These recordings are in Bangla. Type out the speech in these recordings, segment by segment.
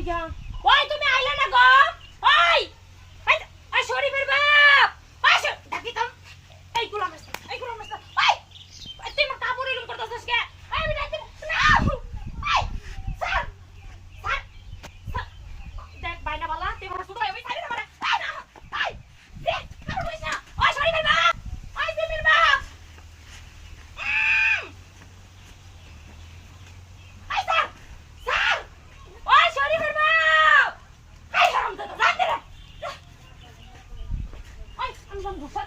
घ्या. ओय तुम्ही आले ना 出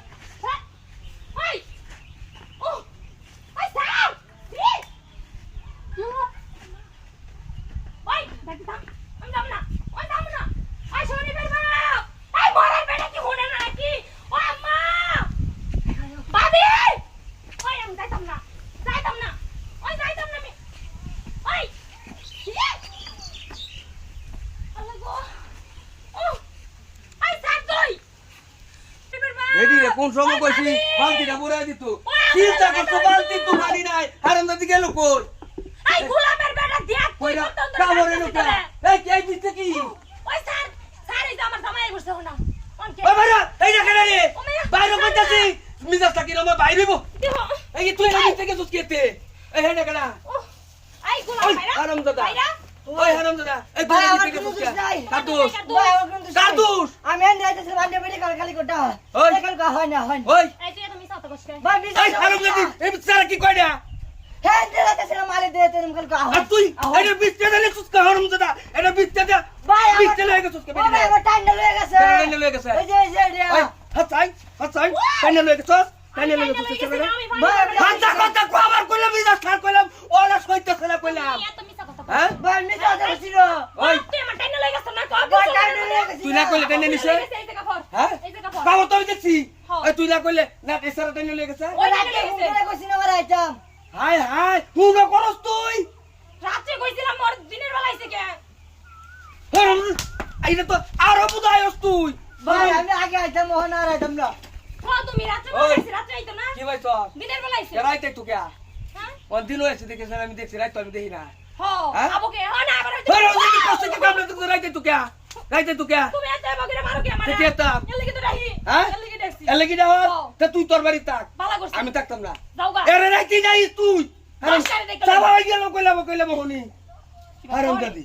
রেডি রে কোন সময় কইছি! বালতিটা ভরে দিত চিন্তা করছ বালতি তো পানি নাই হারাম দাদি গেল কই? এই গোলামের বেটা কইরা কত অন্তর কামড়ে কাটতেছিস এই কি দিতে কি? ওই স্যার স্যার এই আমার জামাই বসে না ওই বাইরে এই কেন রে। বাইরে বাইরে। কইতাছি মিজাজ থাকি রমা বাইরে বো এই তুই এই। দিতে কে সুস্কেতে এই হেন কেন ও এই গোলাম ভাইরা হারাম দাদা ভাইরা। ওই হারাম দাদা এই আমার দিতে কে নাই। কাটুস। কাটুস আমি এনে যাইতেছিলাম, আন্ডা বেড়ে কাল- কালি কোটা। ওই। কাল কা হয় না, হয় ওই। এই তুই এত মিছা কথা কইছিস ভাই, বিশ এই হারাম দাদি এই সারা কি কইডা হ্যাঁ, মালে কাল কা হয়। তুই এটা বিচতে দিলে সুস্কে হারাম দাদা এটা বিচতে দে ভাই, বিচতে লাগে সুস্কে ও ভাই, আমার টাইমটা লয়ে গেছে। টাইমটা লয়ে গেছে। এই যে, এই যে, ওই হাসাই হাসাই টাইনে লয়ে গেছস টাইনে লয়ে গেছস গেছি ভাই, ভাই হাসা কথা কো আবার কইলাম বিজাস খান কইলাম ওলা কইতেছ না কইলাম। এত মিছা কথা হ্যাঁ? ভাই, ওই তুই আমার টাইনে না। তুই না কইলে টাইনে নিছে? হ্যাঁ? তো আমি দেখছি। ওই তুই না কইলে না এসারা টাইনে লয়ে গেছে? ওই রাতে কইছি না, আমার আইতাম। হাই হাই তুই না করস তুই? রাত্রে কইছিলাম মোর দিনের বেলা আইছে কে? আইরে তো আরও বুঝায়স তুই। ভাই, আমি আগে আইতাম, ওখানে আর আইতাম না। তুমি রাত্রে ওই। বেলা আইতো না? কি ভাইছ দিনের বেলা আইছে। রাইতে তুই কে? হ্যাঁ? কোন দিন হয়েছে দেখেছ আমি দেখছি রাইতে আমি দেখি না। হ্যাঁ? আবো কে হ না আবার কি কষ্ট কি কামলে তুই রাইতে তুই কে রাইতে তুই কে তুমি এত বগিরে মারো কে আমারে? দেখি একটা। এর লাগি তো রাহি হ্যাঁ? এর লাগি দেখছি। এলে কি যাও হ্যাঁ। তুই তোর বাড়ি থাক। বালা করছিস। আমি থাকতাম না। যাও এরে রাইতে যাই তুই। কইলাম কইলাম হনি। হারাম দাদি